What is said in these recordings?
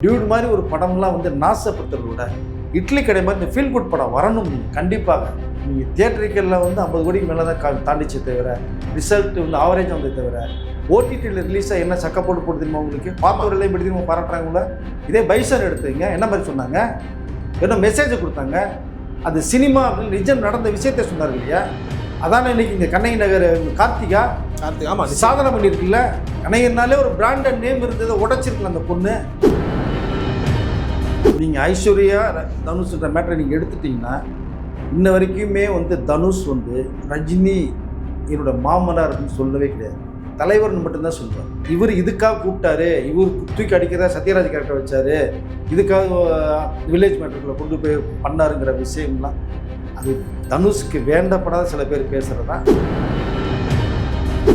Dude மாதிரி ஒரு படம்லாம் வந்து நாசப்படுத்துறத விட இட்லி கடை மாதிரி இந்த ஃபீல் குட் படம் வரணும் கண்டிப்பாக. நீங்கள் தியேட்டருக்கெல்லாம் வந்து ஐம்பது கோடிக்கு மேலே தான் கா- தாண்டிச்சே தவிர ரிசல்ட் வந்து ஆவரேஜ் வந்தே தவிர ஓடிடியில் ரிலீஸாக என்ன சக்க போட்டு தெரியுமா உங்களுக்கு? பார்த்தவர்களையும் இப்படி தெரியுமா பாராட்டுறாங்கள இதே பைசன் எடுத்தீங்க என்ன மாதிரி சொன்னாங்க? என்ன மெசேஜ் கொடுத்தாங்க. அது சினிமா அப்படின்னு நிஜம் நடந்த விஷயத்தை சொன்னார் இல்லையா? அதானே இன்னைக்கு இங்கே கண்ணகி நகர் கார்த்திகா? கார்த்திக் ஆமா அது சாதனை பண்ணியிருக்குல்ல? கணையர்னாலே ஒரு பிராண்டட் நேம் இருந்ததை உடைச்சிருக்கல அந்த பொண்ணு. நீங்கள் ஐஸ்வர்யா தனுஷ்ன்ற மேட்டரை நீங்கள் எடுத்துட்டிங்கன்னா இன்ன வரைக்குமே வந்து தனுஷ் வந்து ரஜினி என்னோட மாமனார்னு சொல்லவே கிடையாது. தலைவர்னு மட்டும்தான் சொல்லுவார் இவர் இதுக்காக கூப்பிட்டாரு. இவர் தூக்கி அடிக்கிறதா சத்யராஜ் கேரக்டர் வச்சாரு. இதுக்காக வில்லேஜ் மேட்டருக்குள்ள கொண்டு போய் பண்ணாருங்கிற விஷயம்லாம் அது தனுஷ்க்கு வேண்டப்படாத சில பேர் பேசுகிறது தான்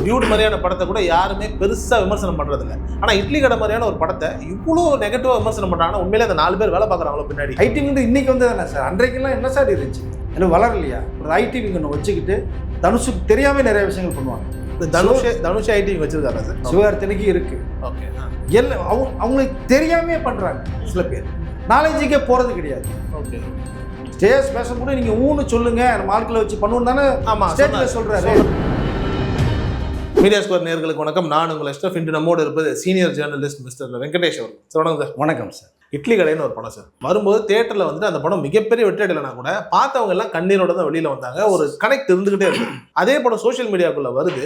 டியூட் மாதிரியான படத்தை கூட யாருமே பெருசா விமர்சனம் பண்றது இல்ல ஆனா இட்லி கடை மாதிரியான ஒரு படத்தை இவ்வளோ நெகட்டிவா விமர்சனம் பண்றாங்கன்னா உண்மையிலே அந்த நாலு பேர் வேலை பார்க்குறாங்களோ பின்னாடி. ஐடி விங்கு இன்னைக்கு வந்து தானே சார்? அன்றைக்கெல்லாம் என்ன சார் இருந்துச்சு? எனக்கு வளரலையா? ஒரு ஐடி விங் ஒன்று வச்சுக்கிட்டு தனுஷுக்கு தெரியாம நிறைய விஷயங்கள் பண்ணுவாங்க. இந்த தனுஷ் தனுஷ் ஐடி வச்சிருக்காரா சார்? சிவகார்த்தனைக்கு இருக்கு. ஓகே எல்லா அவங்க அவங்களுக்கு தெரியாமே பண்றாங்க சில பேர். நாலேஜுக்கே போறது கிடையாது. ஓகே. ஸ்டேஜ் பேசும்போது நீங்க ஊன்னு சொல்லுங்க. நம்ம ஆட்களை வச்சு பண்ணுவோம் தானே ஆமா ஸ்டேஜ்ல சொன்னாரு. மீடியா ஸ்கோர் நேர்களுக்கு வணக்கம். நான் உங்கள் எஸ்டர் இன்று நம்மோடு இருப்பது சீனியர் ஜேர்னலிஸ்ட் மிஸ்டர் வெங்கடேஷ் அவர் சார் வணக்கம் சார் வணக்கம் சார் இட்லி கடைன்னு ஒரு படம் சார் வரும்போது தேட்டரில் வந்துட்டு அந்த படம் மிகப்பெரிய வெற்றி அடையலைனா கூட பார்த்தவங்க எல்லாம் கண்ணீரோட தான் வெளியில வந்தாங்க. ஒரு கனெக்ட் இருந்துகிட்டே இருக்கு. அதே படம் சோஷியல் மீடியாக்குள்ள வருது.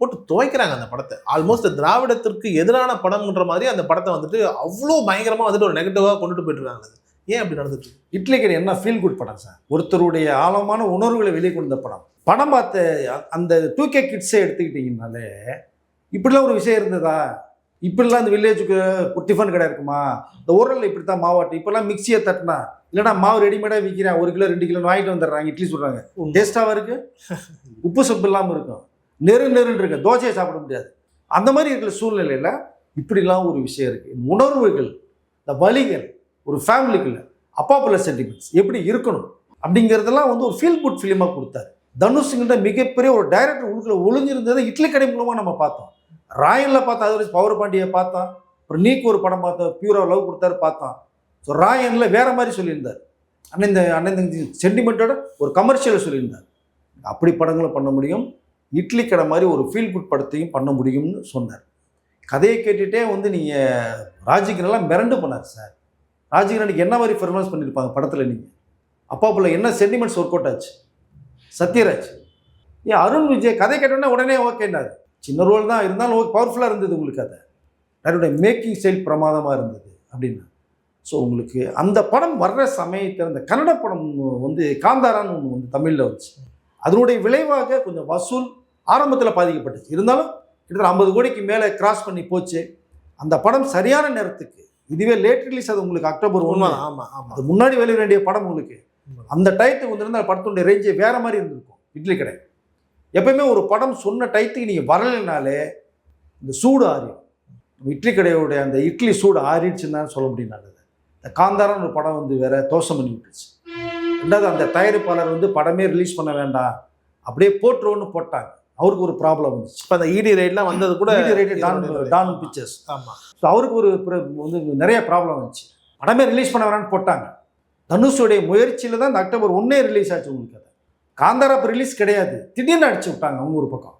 போட்டு துவைக்கிறாங்க அந்த படத்தை. ஆல்மோஸ்ட் திராவிடத்திற்கு எதிரான படம்ன்ற மாதிரி அந்த படத்தை வந்துட்டு அவ்வளோ பயங்கரமா வந்துட்டு ஒரு நெகட்டிவாக கொண்டுட்டு போயிட்டு இருக்காங்க. ஏன் அப்படி இருக்கு? இட்லி கடை என்ன ஃபீல் குட் படம் சார் ஒருத்தருடைய ஆழமான உணர்வுகளை வெளியே கொண்ட படம். படம் பார்த்த அந்த டூ கே கிட்ஸை எடுத்துக்கிட்டிங்கனாலே இப்படிலாம் ஒரு விஷயம் இருந்ததா? இப்படிலாம் இந்த வில்லேஜுக்கு ஒரு டிஃபன் கடை இருக்குமா? இந்த ஊரில் இப்படி தான் மாவாட்டு இப்போல்லாம் மிக்சியை தட்டினா இல்லைனா மாவு ரெடிமேடாக விற்கிறேன் ஒரு கிலோ ரெண்டு கிலோ வாங்கிட்டு வந்துடுறாங்க இட்லி சொல்கிறாங்க. டேஸ்ட்டாகவும் இருக்கு? உப்பு சப்பு இல்லாமல் இருக்கும். நெரு நெருன்னு இருக்கு. தோசையை சாப்பிட முடியாது. அந்த மாதிரி இருக்கிற சூழ்நிலையில் இப்படிலாம் ஒரு விஷயம் இருக்குது உணர்வுகள் இந்த வலிகள் ஒரு ஃபேமிலிக்குள்ள அப்பா புள்ள சென்டிமெண்ட்ஸ் எப்படி இருக்கணும்? அப்படிங்கிறதெல்லாம் வந்து ஒரு ஃபீல் குட் ஃபிலிமாக கொடுத்தாரு. தனுஷுங்கிட்ட மிகப்பெரிய ஒரு டைரக்டர் உள்ள ஒளிஞ்சிருந்ததை இட்லி கடை மூலமாக நம்ம பார்த்தோம். ராயனில் பார்த்தோம் அது வரைக்கும் பவர் பாண்டியை பார்த்தோம் அப்புறம் நீக்கு ஒரு படம் பார்த்தோம் பியூரா லவ் கொடுத்தாரு பார்த்தோம் ஸோ ராயனில் வேறு மாதிரி சொல்லியிருந்தார். அண்ணன் இந்த அண்ணன் இந்த சென்டிமெண்ட்டோட ஒரு கமர்ஷியலை சொல்லியிருந்தார். அப்படி படங்களும் பண்ண முடியும். இட்லி கடை மாதிரி ஒரு ஃபீல் குட் படத்தையும் பண்ண முடியும்னு சொன்னார். கதையை கேட்டுகிட்டே வந்து நீங்கள் ராஜிகரெல்லாம் மிரண்டு பண்ணார் சார் ராஜகிரனுக்கு என்ன மாதிரி பெர்ஃபார்மன்ஸ் பண்ணியிருப்பாங்க படத்தில் நீங்கள் அப்பா பிள்ளை என்ன சென்டிமெண்ட்ஸ் ஒர்க் அவுட் ஆச்சு சத்யராஜ். ஏன் அருண் விஜய் கதை கேட்டோன்னே உடனே ஓகேன்னாரு. சின்ன ரோல் தான் இருந்தாலும் பவர்ஃபுல்லாக இருந்தது உங்களுக்கு அதை அதனுடைய மேக்கிங் ஸ்டைல் பிரமாதமாக இருந்தது அப்படின்னா. ஸோ உங்களுக்கு அந்த படம் வர்ற சமயத்தில் அந்த கன்னட படம் வந்து காந்தாரான்னு ஒன்று வந்து தமிழில் வந்துச்சு. அதனுடைய விளைவாக கொஞ்சம் வசூல் ஆரம்பத்தில் பாதிக்கப்பட்டுச்சு. இருந்தாலும் கிட்டத்தட்ட ஐம்பது கோடிக்கு மேலே கிராஸ் பண்ணி போச்சு. அந்த படம் சரியான நேரத்துக்கு இதுவே லேட் ரிலீஸ் அது உங்களுக்கு அக்டோபர் ஒன்று உண்மைதான் ஆமா ஆமா. அது முன்னாடி வெளிய வேண்டிய படம் உங்களுக்கு. அந்த டயத்துக்கு வந்திருந்தா படத்துடைய ரேஞ்சே வேற மாதிரி இருந்திருக்கும். இட்லி கடை. எப்பயுமே ஒரு படம் சொன்ன டயத்துக்கு நீங்கள் வரலைனாலே இந்த சூடு ஆறிடும். இட்லி கடையோடைய அந்த இட்லி சூடு ஆறிடுச்சுன்னு தான் சொல்ல முடியும் நல்லது. இந்த காந்தாரான்னு ஒரு படம் வந்து வேற தோசம் பண்ணி விட்டுருச்சு. ரெண்டாவது அந்த தயாரிப்பாளர் வந்து படமே ரிலீஸ் பண்ண வேண்டாம். அப்படியே போட்டுருவோன்னு போட்டாங்க. அவருக்கு ஒரு ப்ராப்ளம் வந்துச்சு. இப்போ அந்த இடி ரைட்லாம் வந்தது கூட Media rate Dawn Dawn pictures ஆமா. ஸோ அவருக்கு ஒரு வந்து நிறைய ப்ராப்ளம் வந்துச்சு. படமே ரிலீஸ் பண்ண வேணாம்னு போட்டாங்க. தனுஷுடைய முயற்சியில் தான் இந்த அக்டோபர் ஒன்னே ரிலீஸ் ஆச்சு உங்களுக்கு அதை. காந்தாரா ரிலீஸ் கிடையாது. திடீர்னு அடிச்சு விட்டாங்க அவங்க ஒரு பக்கம்.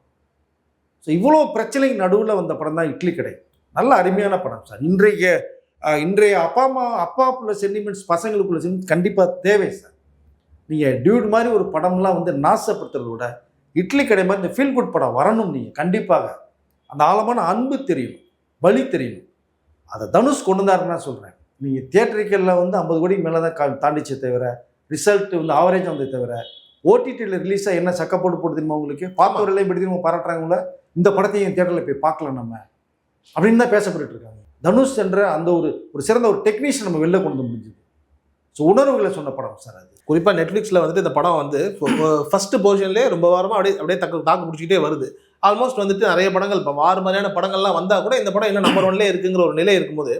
ஸோ இவ்வளோ பிரச்சனைக்கு நடுவில் வந்த படம் தான் இட்லி கடை. நல்ல அருமையான படம் சார். இன்றைய இன்றைய அப்பா அம்மா அப்பாவுக்குள்ள சென்டிமெண்ட்ஸ் பசங்களுக்குள்ள சென்டிமெண்ட்ஸ் கண்டிப்பாக தேவை சார். நீங்கள் டியூட் மாதிரி ஒரு படம்லாம் வந்து நாசப்படுத்துறத விட இட்லி கடை மாதிரி இந்த ஃபீல் குட் படம் வரணும் நீங்கள் கண்டிப்பாக. அந்த ஆழமான அன்பு தெரியணும் வலி தெரியணும் அதை தனுஷ் கொண்டு வந்தாருன்னு நான் சொல்கிறேன் நீங்கள் தியேட்டருக்கெல்லாம் வந்து ஐம்பது கோடிக்கு மேலே தான் கா- தாண்டிச்சே தவிர ரிசல்ட் வந்து ஆவரேஜ் வந்தே தவிர ஓடிடியில் ரிலீஸாக என்ன சக்க போட்டு தெரியுமா உங்களுக்கு? பார்த்தவர்களையும் இப்படி தெரியுமா? பாராட்டுறாங்கள இந்த படத்தையும் தியேட்டரில் போய் பார்க்கலாம் நம்ம. அப்படின்னு தான் பேசப்பட்டு இருக்காங்க. தனுஷ் என்ற அந்த ஒரு ஒரு சிறந்த ஒரு டெக்னீஷியன் நம்ம வெளில கொண்டு வந்து முடிஞ்சுது. ஸோ உணர்வுகளை சொன்ன படம் சார் அது. குறிப்பாக நெட்ஃப்ளிக்ஸில் வந்துட்டு இந்த படம் வந்து ஃபஸ்ட்டு போர்ஷன்லேயே ரொம்ப வாரமாக அப்படியே அப்படியே தக்க தாக்கு பிடிச்சிக்கிட்டே வருது. ஆல்மோஸ்ட் வந்துட்டு நிறைய படங்கள். இப்போ வார மாதிரியான படங்கள்லாம் வந்தால் கூட இந்த படம் இன்னும் நம்பர் ஒன்லேயே இருக்குங்கிற ஒரு நிலை இருக்கும்போது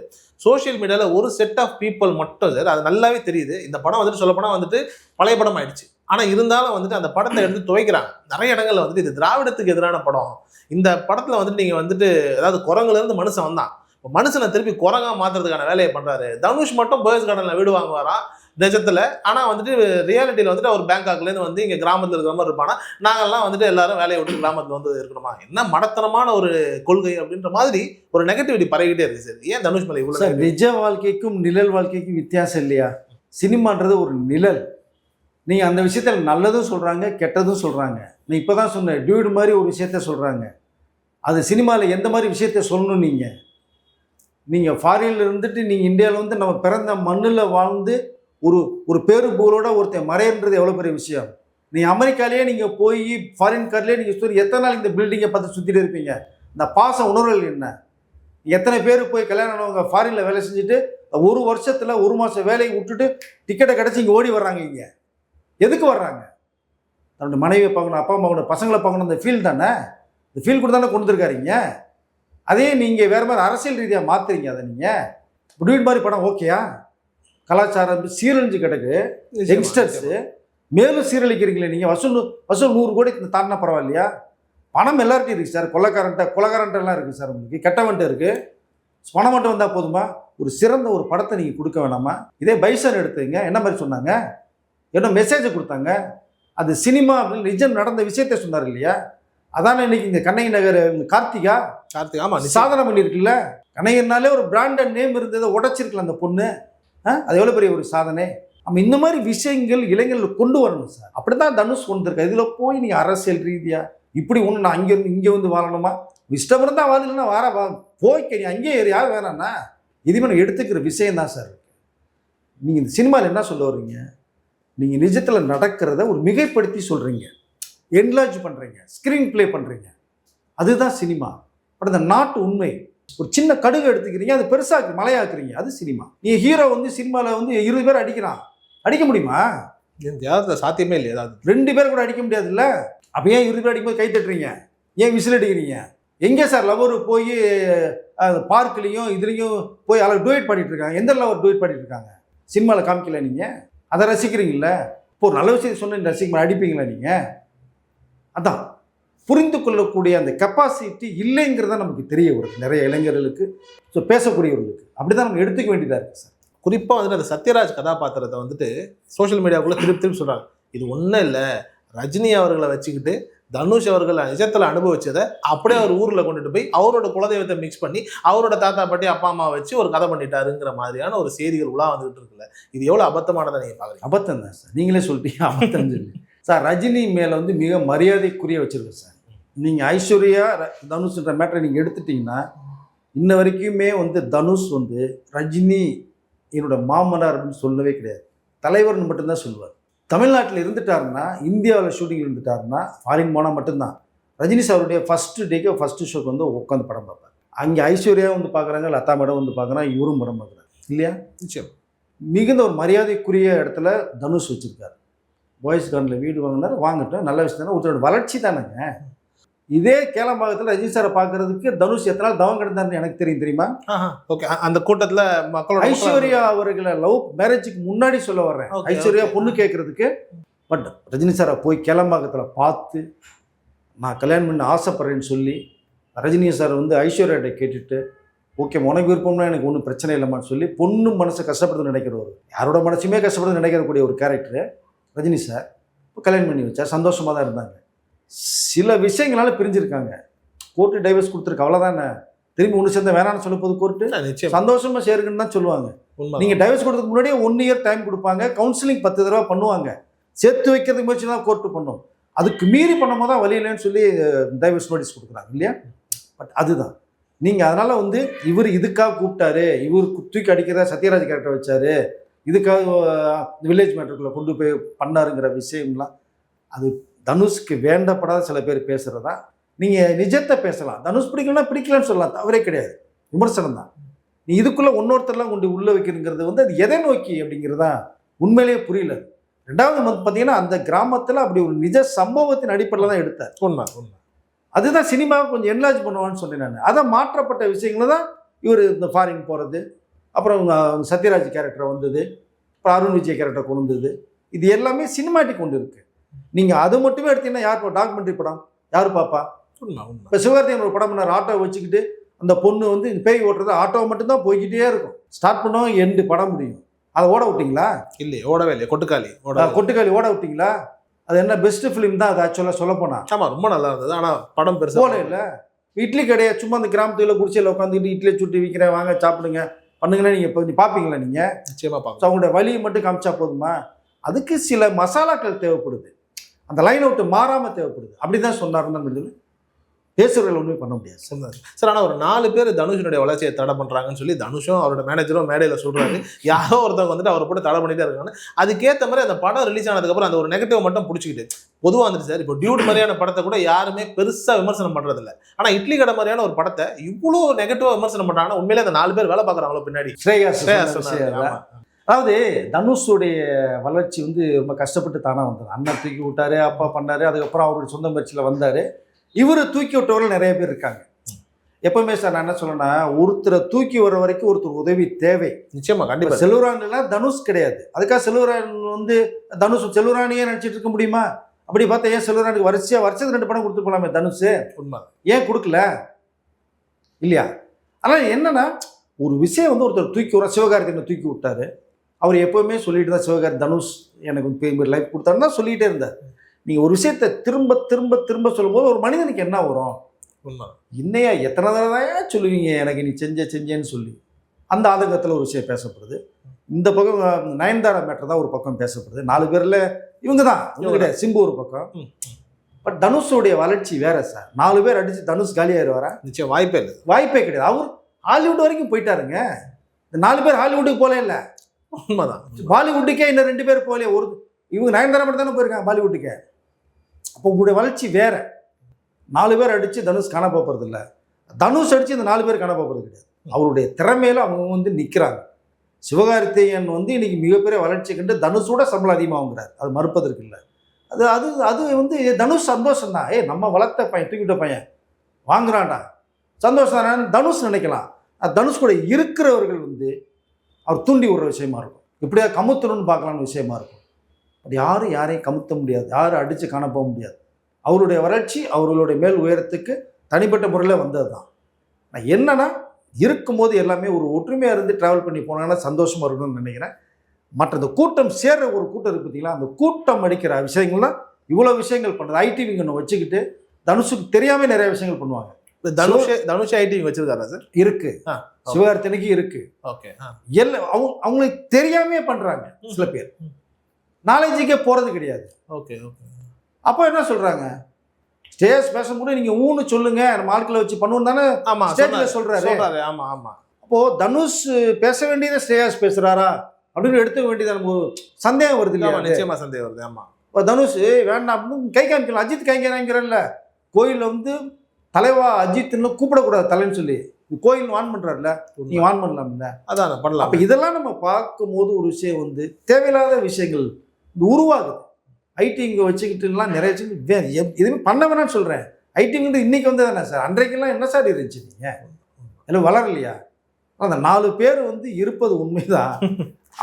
சோஷியல் மீடியாவில் ஒரு செட் ஆஃப் பீப்புள் மட்டும் சார் அது நல்லாவே தெரியுது. இந்த படம் வந்துட்டு சொல்லப்போனால் வந்துட்டு பழைய படம் ஆயிடுச்சு. ஆனால் இருந்தாலும் வந்துட்டு அந்த படத்தை எடுத்து துவைக்கிறாங்க. நிறைய இடங்களில் வந்துட்டு இது திராவிடத்துக்கு எதிரான படம். இந்த படத்தில் வந்துட்டு நீங்கள் வந்துட்டு அதாவது குரங்குலேருந்து மனுஷன் வந்தான். மனுஷனை திருப்பி குரங்கா மாத்துறதுக்கான வேலையை பண்றாரு. தனுஷ் மட்டும் பேர்ஸ் கார்டன்ல வீடு வாங்குவாராம் நிஜத்தில். ஆனா வந்துட்டு ரியாலிட்டியில வந்துட்டு அவர் பேங்காக்ல இருந்து வந்து இங்க கிராமத்துல இருக்கிற மாதிரி இருப்பானா? நாங்கெல்லாம் வந்துட்டு எல்லாரும் வேலையை விட்டு கிராமத்துல வந்து இருக்கணுமா? என்ன மடத்தனமான ஒரு கொள்கை அப்படின்ற மாதிரி ஒரு நெகட்டிவிட்டி பரவிக்கிட்டே இருக்கு சார். ஏன் தனுஷ் மலை இவ்வளவு சார் நிஜ வாழ்க்கைக்கும் நிழல் வாழ்க்கைக்கும் வித்தியாசம் இல்லையா? சினிமான்றது ஒரு நிழல். நீங்கள் அந்த விஷயத்தில் நல்லதும் சொல்கிறாங்க கெட்டதும் சொல்கிறாங்க நீ இப்போ தான் சொன்ன டியூடு மாதிரி ஒரு விஷயத்த சொல்கிறாங்க அது சினிமாவில் எந்த மாதிரி விஷயத்த சொல்லணும் நீங்கள் நீங்கள் ஃபாரின்ல இருந்துட்டு நீங்கள் இந்தியாவில் வந்து நம்ம பிறந்த மண்ணில் வாழ்ந்து ஒரு ஒரு பேரு புகழோட ஒருத்தன் மறையன்றது எவ்வளோ பெரிய விஷயம்? நீ அமெரிக்காலேயே நீங்கள் போய் ஃபாரின் கார்லேயே நீங்கள் சுற்றி எத்தனை நாள் இந்த பில்டிங்கை பார்த்து சுற்றிட்டு இருப்பீங்க? இந்த பாச உணர்வுகள் என்ன? எத்தனை பேர் போய் கல்யாணம் ஆனவங்க ஃபாரினில் வேலை செஞ்சுட்டு ஒரு வருஷத்தில் ஒரு மாதம் வேலையை விட்டுட்டு டிக்கெட்டை கிடச்சி இங்கே ஓடி வர்றாங்க இங்கே. எதுக்கு வர்றாங்க? தன்னுடைய மனைவியை பார்க்கணும் அப்பா அம்மாவோட பசங்களை பார்க்கணும் அந்த ஃபீல் தானே? இந்த ஃபீல் கூட தானே கொண்டு வந்துருக்காருங்க அதே நீங்கள் வேறு மாதிரி அரசியல் ரீதியாக மாற்றுறீங்க அதை நீங்கள் புடிவின் மாதிரி படம் ஓகேயா? கலாச்சாரம் சீரழிஞ்சு கிடக்கு. யங்ஸ்டர்ஸு மேலும் சீரழிக்கிறீங்களே நீங்கள் வசூல் வசூல் நூறு கோடி தாண்டினா பரவாயில்லையா? பணம் எல்லார்ட்டையும் இருக்குது சார். கொள்ளக்காரன்ட்ட கொலகாரன்ட்டெல்லாம் இருக்குது சார் உங்களுக்கு. கெட்டவன்ட்ட இருக்குது பணம் மட்டும் வந்தால் போதுமா? ஒரு சிறந்த ஒரு படத்தை நீங்கள் கொடுக்க வேணாமா? இதே பைசன் எடுத்துங்க. என்ன மாதிரி சொன்னாங்க? என்ன மெசேஜை கொடுத்தாங்க. அது சினிமா அப்படின்னு நிஜம் நடந்த விஷயத்த சொன்னார் இல்லையா? அதானே இன்னைக்கு இந்த கண்ணகி நகர் கார்த்திகா? கார்த்திக் ஆமாம் சாதனை பண்ணியிருக்குல்ல கணையர்னாலே ஒரு பிராண்டட் நேம் இருந்ததை உடைச்சிருக்கல அந்த பொண்ணு. அது எவ்வளோ பெரிய ஒரு சாதனை? நம்ம இந்த மாதிரி விஷயங்கள் இளைஞர்கள் கொண்டு வரணும் சார். அப்படி தான் தனுஷ் கொண்டுருக்கேன் இதில் போய் நீங்கள் அரசியல் ரீதியாக இப்படி ஒன்று நான் அங்கே இருந்து இங்கே வந்து வாழணுமா? இஷ்டம் இருந்தால் வாழலன்னா வார வா போய்க்க. நீ அங்கேயே ஏறு யார் வேணாண்ணா இதுவுமே நான் எடுத்துக்கிற விஷயம் தான் சார். நீங்கள் இந்த சினிமாவில் என்ன சொல்ல வர்றீங்க? நீங்கள் நிஜத்தில் நடக்கிறத ஒரு மிகைப்படுத்தி சொல்கிறீங்க என்லாஜ் பண்ணுறீங்க ஸ்க்ரீன் ப்ளே பண்ணுறீங்க அதுதான் சினிமா. பட் அந்த நாட்டு உண்மை. ஒரு சின்ன கடுகு எடுத்துக்கிறீங்க அது பெருசாக்கு மலையாக்குறீங்க. அது சினிமா. நீ ஹீரோ வந்து சினிமாவில் வந்து இருபது பேர் அடிக்கிறான். அடிக்க முடியுமா? யாவது சாத்தியமே இல்லையா ஏதாவது? ரெண்டு பேர் கூட அடிக்க முடியாதுல்ல? அப்போ ஏன் இருபது பேர் அடிக்கும்போது கை தட்டுறீங்க? ஏன் விசில் அடிக்கிறீங்க? எங்கே சார் லவர் போய் பார்க்லேயும் இதுலேயும் போய் அதில் டூயட் பாடிட்டு இருக்காங்க எந்த லவர் டூயட் பாடிட்டு இருக்காங்க சினிமாவில் காமிக்கல நீங்கள் அதை ரசிக்கிறீங்கள இப்போ ஒரு நல்ல விஷயத்தை சொன்ன ரசிக்க அடிப்பீங்களா நீங்கள் அதான். புரிந்து கொள்ளக்கூடிய அந்த கெப்பாசிட்டி இல்லைங்கிறத நமக்கு தெரிய வருது. நிறைய இளைஞர்களுக்கு ஸோ பேசக்கூடியவர்களுக்கு. அப்படி தான் நம்ம எடுத்துக்க வேண்டியதாக இருக்குது சார் குறிப்பா வந்துட்டு அந்த சத்யராஜ் கதாபாத்திரத்தை வந்துட்டு சோஷியல் மீடியாவுக்குள்ள திருப்பி திருப்பி சொல்றாங்க. இது ஒன்றும் இல்லை. ரஜினி அவர்களை வச்சுக்கிட்டு தனுஷ் அவர்கள் நிஜத்துல அனுபவிச்சதை அப்படியே அவர் ஊர்ல கொண்டுட்டு போய் அவரோட குலதெய்வத்தை மிக்ஸ் பண்ணி அவரோட தாத்தா பாட்டி அப்பா அம்மா வச்சு ஒரு கதை பண்ணிட்டாருங்கிற மாதிரியான ஒரு செய்திகள் உலா வந்துகிட்டு இருக்குல்ல. இது எவ்வளவு அபத்தமானதை நீங்க பாக்குறீங்க? அபத்தம் தான் சார் நீங்களே சொல்லிட்டீங்க அபத்தம் சொல்லி. சார் ரஜினி மேலே வந்து மிக மரியாதைக்குரிய வச்சிருக்கோம் சார் நீங்கள் ஐஸ்வர்யா ர- தனுஷ்ன்ற மேட்டரை நீங்கள் எடுத்துட்டீங்கன்னா இன்ன வரைக்குமே வந்து தனுஷ் வந்து ரஜினி என்னோட மாமனார் அப்படின்னு சொல்லவே கிடையாது. தலைவர்னு மட்டும்தான் சொல்லுவார். தமிழ்நாட்டில் இருந்துட்டாருன்னா இந்தியாவில் ஷூட்டிங் இருந்துட்டாருன்னா ஃபாரின் போனால் மட்டும்தான். ரஜினி சாருடைய ஃபஸ்ட்டு டேக்கு ஃபஸ்ட்டு ஷோக்கு வந்து உட்காந்து படம் பார்ப்பார். அங்கே ஐஸ்வர்யா வந்து பார்க்குறாங்க லதா மேடம் வந்து பார்க்குறாங்க இவரும் படம் பார்க்குறாங்க இல்லையா? நிச்சயம். மிகுந்த ஒரு மரியாதைக்குரிய இடத்துல தனுஷ் வச்சிருக்காரு. பாய்ஸ் கார்டனில் வீடு வாங்கினார் வாங்கிட்டோம் நல்ல விஷயம் தானே ஒருத்தரோட வளர்ச்சி தானேங்க. இதே கேளம்பாக்கத்தில் ரஜினி சாரை பார்க்கறதுக்கு தனுஷ் எத்தனை நாள் தவம் கிடந்தாருன்னு எனக்கு தெரியும் தெரியுமா? ஓகே அந்த கூட்டத்துல மக்களோட ஐஸ்வர்யா அவர்களை லவ் மேரேஜுக்கு முன்னாடி சொல்ல வர்றேன். ஐஸ்வர்யா. பொண்ணு கேட்கறதுக்கு. பட் ரஜினி சாரை போய் கேளம்பாக்கத்தில் பார்த்து நான் கல்யாணம் பண்ண ஆசைப்படுறேன்னு சொல்லி ரஜினி சார் வந்து ஐஸ்வர்யாட்ட கேட்டுட்டு ஓகே உனக்கு விருப்பம்னா எனக்கு ஒன்றும் பிரச்சனை இல்லைம்மான்னு சொல்லி பொண்ணு மனசை கஷ்டப்படுறது நினைக்கிறவர் யாரோட மனசுமே கஷ்டப்படுறது நினைக்கக்கூடிய ஒரு கேரக்டர் ரஜினி சார் இப்போ கல்யாணம் பண்ணி வச்சா சந்தோஷமாக தான் இருந்தாங்க. சில விஷயங்களால பிரிஞ்சிருக்காங்க. கோர்ட்டு டைவர்ஸ் கொடுத்துருக்கு அவ்வளோதானே திரும்பி ஒன்று சேர்ந்த வேணாம்னு சொல்லும் போது கோர்ட்டு இல்ல, நிச்சயம். சந்தோஷமா சேருங்கன்னு தான் சொல்லுவாங்க. உண்மை நீங்க டைவர்ஸ் கொடுத்ததுக்கு முன்னாடியே ஒன் இயர் டைம் கொடுப்பாங்க கவுன்சிலிங் பத்து தடவை பண்ணுவாங்க. சேர்த்து வைக்கிறதுக்கு முயற்சி தான் கோர்ட்டு பண்ணும். அதுக்கு மீறி பண்ணும்போது தான் வழி இல்லைன்னு சொல்லி டைவர்ஸ் நோட்டீஸ் கொடுக்குறாங்க இல்லையா? பட் அதுதான். நீங்கள் அதனால் வந்து இவர் இதுக்காக கூப்பிட்டாரு இவர் தூக்கி அடிக்கிறதா சத்யராஜ் கேரக்டர் வச்சாரு இதுக்காக வில்லேஜ் மேட்டருக்குள்ளே கொண்டு போய் பண்ணாருங்கிற விஷயம்லாம் அது தனுஷ்க்கு வேண்டப்படாத சில பேர் பேசுகிறதா நீங்கள் நிஜத்தை பேசலாம். தனுஷ் பிடிக்கலன்னா பிடிக்கலன்னு சொல்லலாம். தவறே கிடையாது. விமர்சனம் தான். நீ இதுக்குள்ளே இன்னொருத்தர்லாம் கொண்டு உள்ளே வைக்கணுங்கிறது வந்து அது எதை நோக்கி அப்படிங்கிறதா உண்மையிலேயே புரியல. ரெண்டாவது வந்து பார்த்தீங்கன்னா அந்த கிராமத்தில் அப்படி ஒரு நிஜ சம்பவத்தின் அடிப்படையில் தான் எடுத்தார். உண்மை உண்மை. அதுதான் சினிமாவை கொஞ்சம் என்லார்ஜ் பண்ணுவான்னு சொன்னேன் நான். அதை மாற்றப்பட்ட விஷயங்களை தான் இவர் இந்த ஃபாரின் போகிறது அப்புறம் சத்யராஜ் கேரக்டர் வந்தது. அப்புறம் அருண் விஜய் கேரக்டர் கொண்டு வந்தது. இது எல்லாமே சினிமாட்டிக் கொண்டு இருக்கு. நீங்கள் அது மட்டுமே எடுத்தீங்கன்னா யார் டாக்குமெண்ட்ரி படம்? யார் உண்மை. இப்போ சிவகார்த்திகேயன் ஒரு படம் பண்ணார் ஆட்டோ வச்சுக்கிட்டு அந்த பொண்ணு வந்து பேய் ஓட்டுறது ஆட்டோ மட்டும்தான் போய்க்கிட்டே இருக்கும். ஸ்டார்ட் பண்ணோம் எண்டு படம் முடியும். அதை ஓட விட்டீங்களா? இல்லையே ஓடவே இல்லையே கொட்டுக்காளி ஓட கொட்டுக்காளி ஓட விட்டீங்களா? அது என்ன பெஸ்ட் ஃபிலிம் தான் அது ஆக்சுவலாக சொல்ல போனா. ஆமா ரொம்ப நல்லா இருந்தது. ஆனா படம் பெருசா போல இல்லை. இட்லி கடையை சும்மா அந்த கிராமத்துல குடிச்சையில் உட்காந்துக்கிட்டு இட்லியை சுட்டு விற்கிறேன் வாங்க சாப்பிடுங்க. பண்ணுங்கன்னா நீங்கள் இப்போ பார்ப்பீங்களா நீங்கள் நிச்சயமா ஸோ பார்க்கலாம் அவங்களுடைய வழியை மட்டும் காமிச்சா போதுமா? அதுக்கு சில மசாலாக்கள் தேவைப்படுது. அந்த லைனை விட்டு மாறாமல் தேவைப்படுது. அப்படி தான் சொன்னாருன்னு பேசுறவர்கள் ஒன்றுமே பண்ண முடியாது. சொன்னாரு. சார் ஆனா ஒரு நாலு பேர் தனுஷனுடைய வளர்ச்சியை தடை பண்றாங்கன்னு சொல்லி தனுஷும் அவரோட மேனேஜரும் மேடையில சொல்றாரு. யாரோ ஒருத்தவங்க வந்துட்டு அவரை போட்டு தடை பண்ணிட்டே இருக்காங்க அதுக்கேத்த மாதிரி அந்த படம் ரிலீஸ் ஆனதுக்கு அப்புறம் அந்த ஒரு நெகட்டிவ் மட்டும் பிடிச்சிக்கிட்டு பொதுவா வந்துட்டு சார் இப்போ டியூட் மாதிரியான படத்தை கூட யாருமே பெருசா விமர்சனம் பண்றது இல்ல ஆனா இட்லி கடை மாதிரியான ஒரு படத்தை இவ்வளவு நெகட்டிவா விமர்சனம் பண்றாங்கன்னா உண்மையிலே அந்த நாலு பேர் வேலை பாக்குறாங்களோ பின்னாடி? ஸ்ரேயா ஸ்ரேயா அதாவது தனுஷுடைய வளர்ச்சி வந்து ரொம்ப கஷ்டப்பட்டு தானா வந்தது. அண்ணன் தூக்கி விட்டாரு அப்பா பண்ணாரு அதுக்கப்புறம் அவருடைய சொந்த முயற்சியில் வந்தாரு. இவரை தூக்கி விட்டவர்கள் நிறைய பேர் இருக்காங்க. எப்பவுமே சார் நான் என்ன சொல்லணும்னா ஒருத்தரை தூக்கி வர வரைக்கும் ஒருத்தர் உதவி தேவை. நிச்சயமா கண்டிப்பா. இப்ப செல்வராணிலாம் தனுஷ் கிடையாது. அதுக்காக செல்வராணி வந்து தனுஷ் செல்வராணியே நினைச்சிட்டு இருக்க முடியுமா? அப்படி பார்த்தா ஏன் செல்வராணிக்கு வரிசையா வருஷத்துக்கு ரெண்டு படம் கொடுத்து போலாமே தனுஷ்? உண்மை. ஏன் கொடுக்கல? இல்லையா? ஆனால் என்னன்னா ஒரு விஷயம் வந்து ஒருத்தர் தூக்கி விட சிவகார்த்திகனை தூக்கி விட்டாரு. அவர் எப்பவுமே சொல்லிட்டு தான் சிவகார்த்தி தனுஷ் எனக்கு பெரிய லைஃப் கொடுத்தாருன்னு தான் சொல்லிட்டே இருந்தார். நீங்கள் ஒரு விஷயத்தை திரும்ப திரும்ப திரும்ப சொல்லும்போது ஒரு மனிதனுக்கு என்ன வரும்? இன்னையா எத்தனை தடவை சொல்லுவீங்க எனக்கு நீ செஞ்ச செஞ்சேன்னு சொல்லி. அந்த ஆதங்கத்தில் ஒரு விஷயம் பேசப்படுது. இந்த பக்கம் நயன்தாரா மேட்டர் தான் ஒரு பக்கம் பேசப்படுது. நாலு பேரில் இவங்க தான் இவங்க சிம்பு ஒரு பக்கம். பட் தனுஷோடைய வளர்ச்சி வேற சார். நாலு பேர் அடிச்சு தனுஷ் காலியாயிருவாரா? நிச்சயம் வாய்ப்பே இல்லை. வாய்ப்பே கிடையாது. அவர் ஹாலிவுட் வரைக்கும் போயிட்டாருங்க. இந்த நாலு பேர் ஹாலிவுட்டுக்கு போல இல்லை. உண்மைதான். பாலிவுட்டுக்கே இன்னும் ரெண்டு பேர் போகலையே ஒரு இவங்க நயன்தாரா மட்டும் தானே போயிருக்காங்க பாலிவுட்டுக்கே. அப்போ உங்களுடைய வளர்ச்சி வேற. நாலு பேர் அடித்து தனுஷ் காண போகிறது இல்லை. தனுஷ் அடித்து இந்த நாலு பேர் காண போகிறது கிடையாது. அவருடைய திறமையில அவங்க வந்து நிற்கிறாங்க சிவகார்த்திகேயன் வந்து இன்னைக்கு மிகப்பெரிய வளர்ச்சி கண்டு தனுஷோட சம்பளம் அதிகமாகுங்கிறார். அது மறுப்பதற்கு இல்லை. அது அது அது வந்து தனுஷ் சந்தோஷம் தான். ஏ நம்ம வளர்த்த பையன் தூக்கிட்ட பையன் வாங்குறான்டா. சந்தோஷம் தானே தனுஷ் நினைக்கலாம். தனுஷ் கூட இருக்கிறவர்கள் வந்து அவர் தூண்டி விடுற விஷயமா இருக்கும். இப்படியா கமுத்தணும்னு பார்க்கலாம்னு விஷயமா இருக்கும். அப்படி யாரும் யாரையும் கமுத்த முடியாது. யாரும் அடித்து காண போக முடியாது. அவருடைய வளர்ச்சி அவர்களுடைய மேல் உயரத்துக்கு தனிப்பட்ட முறையில் வந்தது தான் நான் என்னன்னா இருக்கும்போது எல்லாமே ஒரு ஒற்றுமையாக இருந்து ட்ராவல் பண்ணி போனாங்கன்னா சந்தோஷமாக இருக்கணும்னு நினைக்கிறேன். மற்ற இந்த கூட்டம் சேர்ற ஒரு கூட்டம் இருக்குது பார்த்தீங்களா? அந்த கூட்டம் அடிக்கிற விஷயங்கள்லாம் இவ்வளோ விஷயங்கள் பண்ணுறது ஐடிவி ஒன்று வச்சுக்கிட்டு தனுஷுக்கு தெரியாமல் நிறைய விஷயங்கள் பண்ணுவாங்க. தனுஷ் தனுஷ் ஐடி வச்சிருக்காரா சார்? இருக்கு. சிவகார்த்தினுக்கு இருக்கு. ஓகே எல்லா அவங்க அவங்களுக்கு தெரியாமே பண்றாங்க சில பேர். நாலேஜுக்கே போறது கிடையாது. Okay okay. அப்போ என்ன சொல்றாங்க? ஸ்டேஜ் பேசும்போது நீங்க ஊன்னு சொல்லுங்க நம்ம ஆட்களை வச்சு பண்ணுவோம் தானே ஆமா ஸ்டேஜ்ல. சொல்றாரு. ஆமா ஆமா. அப்போ தனுஷ் பேச வேண்டியதை ஸ்ரேயாஸ் பேசுறாரா? அப்படின்னு எடுத்துக்க வேண்டியது நமக்கு சந்தேகம் வருது இல்லையா? நிச்சயமா சந்தேகம் வருது ஆமா. இப்போ தனுஷ் வேண்டாம் அப்படின்னு கை காமிக்கலாம். அஜித் கை காமிக்கிறல்ல கோயில்ல வந்து தலைவா அஜித்னு கூப்பிடக்கூடாது தலைன்னு சொல்லி. கோயில் வான் பண்றாருல நீ வான் பண்ணலாம்ல? அதான் பண்ணலாம். அப்போ இதெல்லாம் நம்ம பார்க்கும்போது ஒரு விஷயம் வந்து தேவையில்லாத விஷயங்கள் இது உருவாகுது. ஐடி இங்கே வச்சுக்கிட்டுலாம் நிறைய எதுவுமே பண்ண வேணாம்னு சொல்கிறேன் ஐடிங்கிறது இன்னைக்கு வந்து தானே சார்? அன்றைக்கெல்லாம் என்ன சார் இருந்துச்சு நீங்கள் இல்லை வளரலையா? அந்த நாலு பேர் வந்து இருப்பது உண்மைதான்.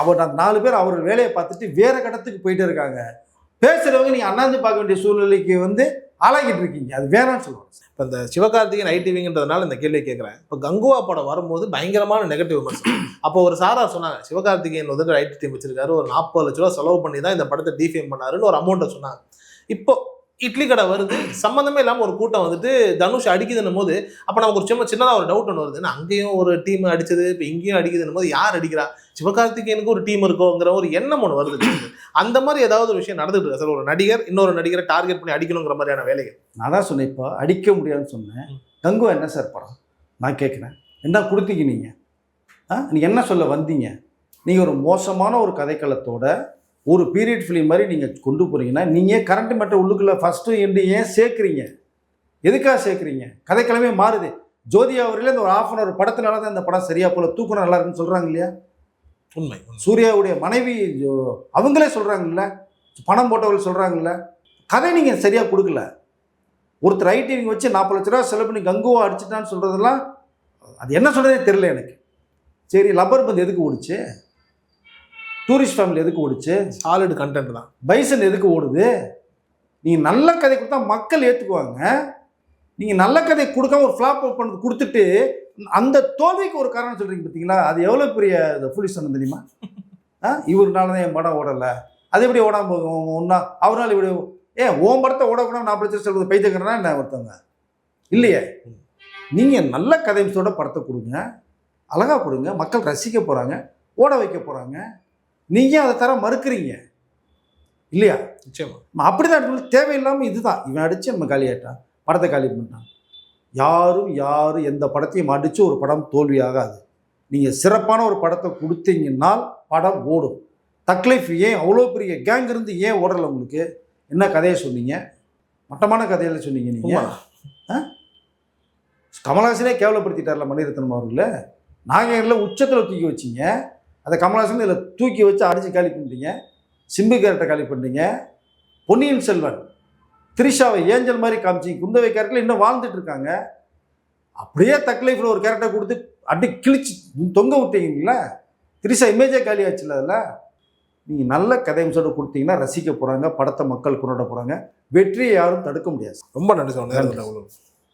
அவர் அந்த நாலு பேர் அவர் வேலையை பார்த்துட்டு வேற கடத்துக்கு போயிட்டு இருக்காங்க. பேசுகிறவங்க நீங்கள் அண்ணாந்து பார்க்க வேண்டிய சூழ்நிலைக்கு வந்து ஆளாகிட்டு இருக்கீங்க. அது வேணாம்னு சொல்லுவாங்க இப்போ இந்த சிவகார்த்திகேயன் ஐடிவிங்கிறதுனால இந்த கேள்வி கேட்குறேன் இப்போ கங்குவா படம் வரும்போது பயங்கரமான நெகட்டிவ் விமர்சனம். அப்போ ஒரு சாரார் சொன்னாங்க சிவகார்த்திகேயன் வந்துட்டு ஐடி டீம் வச்சிருக்காரு ஒரு நாற்பது லட்ச ரூபா செலவு பண்ணி தான் இந்த படத்தை டிஃபேம் பண்ணாருன்னு ஒரு அமௌண்ட்டை சொன்னாங்க. இப்போ இட்லி கடை வருது சம்மந்தமே இல்லாமல் ஒரு கூட்டம் வந்துட்டு தனுஷ் அடிக்குதுன்னும் போது அப்போ நமக்கு ஒரு சின்ன சின்னதாக ஒரு டவுட் ஒன்று வருது. ஏன்னா அங்கேயும் ஒரு டீம் அடிச்சது இப்போ இங்கேயும் அடிக்குதுன்னும் போது யார் அடிக்கிறா? சிவகார்த்திகேயனுக்கு ஒரு டீம் இருக்கோங்கிற ஒரு எண்ணம் ஒன்று வருது. அந்த மாதிரி ஏதாவது ஒரு விஷயம் நடந்துட்டு இருக்கா? சார் ஒரு நடிகர் இன்னொரு நடிகரை டார்கெட் பண்ணி அடிக்கணுங்கிற மாதிரியான வேலைகள். நான் தான் சொன்னேன் இப்போ அடிக்க முடியாதுன்னு சொன்னேன். கங்குவா என்ன சார் படம்? நான் கேட்குறேன் என்ன கொடுத்தீங்க நீங்கள் ஆ நீங்கள் என்ன சொல்ல வந்தீங்க? நீங்கள் ஒரு மோசமான ஒரு கதைக்களத்தோட ஒரு பீரியட் ஃபிலிம் மாதிரி நீங்கள் கொண்டு போகிறீங்கன்னா நீங்கள் கரண்ட் மட்டும் உள்ளுக்குள்ளே ஃபஸ்ட்டு எண்டு ஏன் சேர்க்குறீங்க? எதுக்காக சேர்க்குறீங்க? கதைக்களமே மாறுது. ஜோதியா அவர்களே இந்த ஒரு ஆஃப் அன் அவர் படத்தினால தான் இந்த படம் சரியா போல தூக்கம் நல்லா இருக்குன்னு சொல்கிறாங்க இல்லையா? உண்மை. சூர்யாவுடைய மனைவி அவங்களே சொல்கிறாங்கல்ல பணம் போட்டவர்கள் சொல்கிறாங்கல்ல கதை நீங்கள் சரியாக கொடுக்கல. ஒருத்தர் ஐடி நீங்கள் வச்சு நாற்பது லட்ச ரூபா செலவு பண்ணி கங்குவா அடிச்சிட்டான்னு சொல்கிறதெல்லாம் அது என்ன சொல்கிறதே தெரியல எனக்கு. சரி லப்பர் பந்து எதுக்கு ஓடுச்சு? டூரிஸ்ட் ஃபேமிலி எதுக்கு ஓடுச்சு? சாலிட் கண்டென்ட் தான். பைசன் எதுக்கு ஓடுது? நீங்கள் நல்ல கதை கொடுத்தா மக்கள் ஏற்றுக்குவாங்க நீங்கள் நல்ல கதை கொடுக்காம ஒரு ஃப்ளாப் பண்ணது கொடுத்துட்டு அந்த தோல்விக்கு ஒரு காரணம் சொல்றீங்க பார்த்தீங்களா அது எவ்வளோ பெரிய புலிசனம் தெரியுமா? ஆ? இவருனால தான் என் படம் ஓடலை. அது எப்படி ஓடாம போகும்? ஒன்றா அவரால் இப்படி ஏன் உன் படத்தை ஓடக்கூடாது நான் பிரச்சனை சொல்றது பைத்தியக்கிறனா என்ன ஒருத்தவங்க? இல்லையே? நீங்கள் நல்ல கதையம்சோட படத்தை கொடுங்க. அழகா கொடுங்க. மக்கள் ரசிக்க போகிறாங்க ஓட வைக்க போகிறாங்க நீங்கள் அதை தர மறுக்கிறீங்க. இல்லையா? நிச்சயமா. அப்படிதான். தேவையில்லாமல் இதுதான். இவன் அடித்து நம்ம காலியாட்டான் படத்தை காலி பண்ணிட்டான். யாரும் யாரும் எந்த படத்தையும் அடித்து ஒரு படம் தோல்வியாகாது நீங்கள் சிறப்பான ஒரு படத்தை கொடுத்தீங்கன்னால் படம் ஓடும். தக்லைஃப் ஏன் அவ்வளோ பெரிய கேங் இருந்து ஏன் ஓடலை உங்களுக்கு? என்ன கதையை சொன்னீங்க? மட்டமான கதையில சொன்னீங்க. நீங்கள் கமலஹாசனே கேவலப்படுத்திட்டார்ல மணிரத்னம் அவர்கள நாகரில் உச்சத்தில் தூக்கி வச்சீங்க. அதை கமலஹாசன் இதில் தூக்கி வச்சு அடித்து காலி பண்ணிட்டீங்க. சிம்பு கேரக்டரை காலி பண்ணீங்க பொன்னியின் செல்வன் திரிஷாவை ஏஞ்சல் மாதிரி காமிச்சிங்க குந்தவை கேரக்டரில் இன்னும் வாழ்ந்துட்டு இருக்காங்க. அப்படியே தக் லைஃப்பில் ஒரு கேரக்டர் கொடுத்து அடி கிழிச்சு தொங்க விட்டீங்களா திரிஷா இமேஜே காலி ஆச்சுல அதில். நீங்கள் நல்ல கதையம்சோட கொடுத்தீங்கன்னா ரசிக்க போகிறாங்க படத்தை மக்கள் கொண்டாட போகிறாங்க வெற்றியை யாரும் தடுக்க முடியாது. ரொம்ப நன்றி. தகவல்